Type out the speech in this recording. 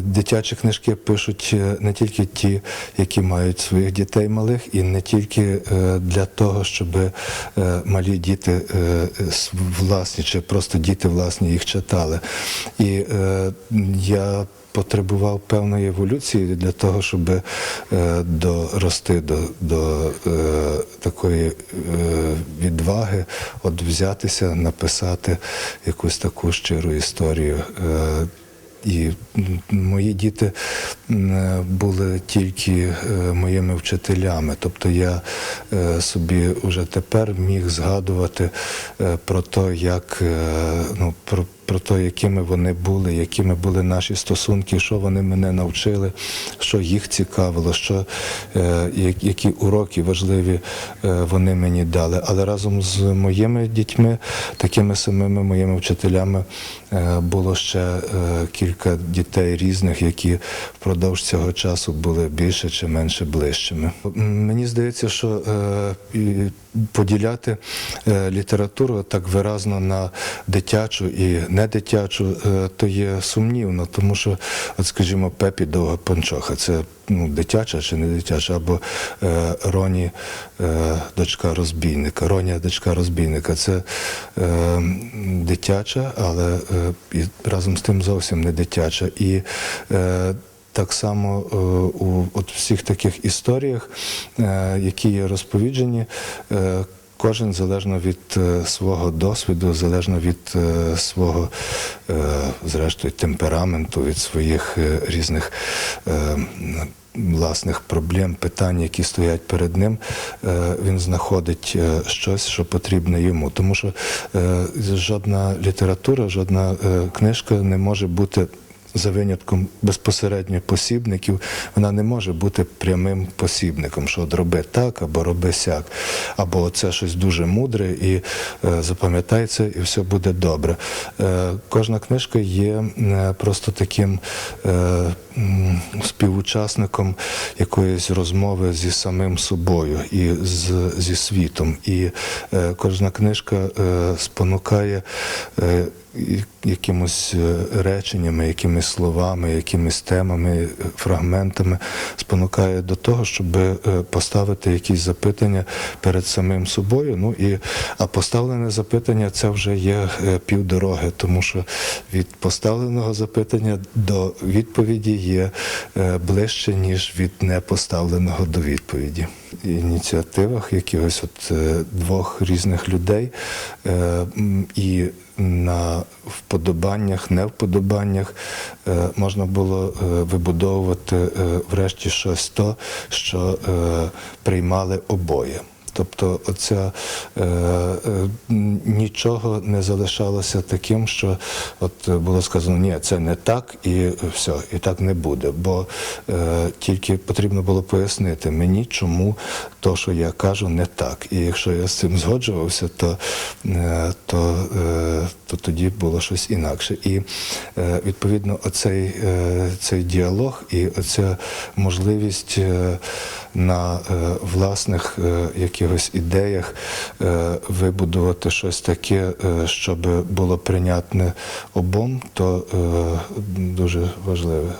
дитячі книжки пишуть е, не тільки ті, які мають своїх дітей малих, і не тільки е, для того, щоб е, малі діти е, власні чи просто діти власні їх читали. І е, я потребував певної еволюції для того, щоб е, дорости до, до е, такої е, відваги, от взятися, написати якусь таку щиру історію. Е, і мої діти були тільки е, моїми вчителями. Тобто я е, собі вже тепер міг згадувати е, про те, як ну, про, про те, якими вони були, якими були наші стосунки, що вони мене навчили, що їх цікавило, що, е, які уроки важливі е, вони мені дали. Але разом з моїми дітьми, такими самими моїми вчителями, е, було ще кілька дітей різних, які впродовж цього часу були більше чи менше ближчими. Мені здається, що поділяти літературу так виразно на дитячу і недитячу, е, то є сумнівно, тому що, от скажімо, Пепі Довга Панчоха це ну, дитяча чи не дитяча, або е, Роні, е, дочка розбійника. Роня, дочка розбійника. Це е, дитяча, але е, і разом з тим зовсім не дитяча. І е, так само е, у от всіх таких історіях, е, які є розповіджені, кожен залежно від е, свого досвіду, залежно від е, свого, е, зрештою, темпераменту, від своїх різних. Власних проблем, питань, які стоять перед ним, він знаходить щось, що потрібне йому. Тому що жодна література, жодна книжка не може бути за винятком безпосередньо посібників, вона не може бути прямим посібником, що от роби так або роби сяк, або це щось дуже мудре і е, запам'ятай це, і все буде добре. Е, кожна книжка є е, просто таким е, співучасником якоїсь розмови зі самим собою і з, зі світом. І е, кожна книжка е, спонукає. Е, якимось е, реченнями, якимись словами, якимись темами, фрагментами спонукає до того, щоб е, поставити якісь запитання перед самим собою. Ну і а поставлене запитання це вже є е, півдороги, тому що від поставленого запитання до відповіді є ближче, ніж від непоставленого до відповіді. Ініціативах якихось от е, двох різних людей е, і на вподобаннях, невподобаннях е, можна було вибудовувати врешті щось то, що приймали обоє. Тобто, оця е, е, нічого не залишалося таким, що от було сказано, ні, це не так, і все, і так не буде. Бо е, тільки потрібно було пояснити мені, чому то, що я кажу, не так. І якщо я з цим згоджувався, то, е, то, е, то тоді було щось інакше. І е, відповідно, оцей е, цей діалог і оця можливість е, на власних якихось ідеях вибудувати щось таке, щоб було прийнятне обом, то дуже важливе.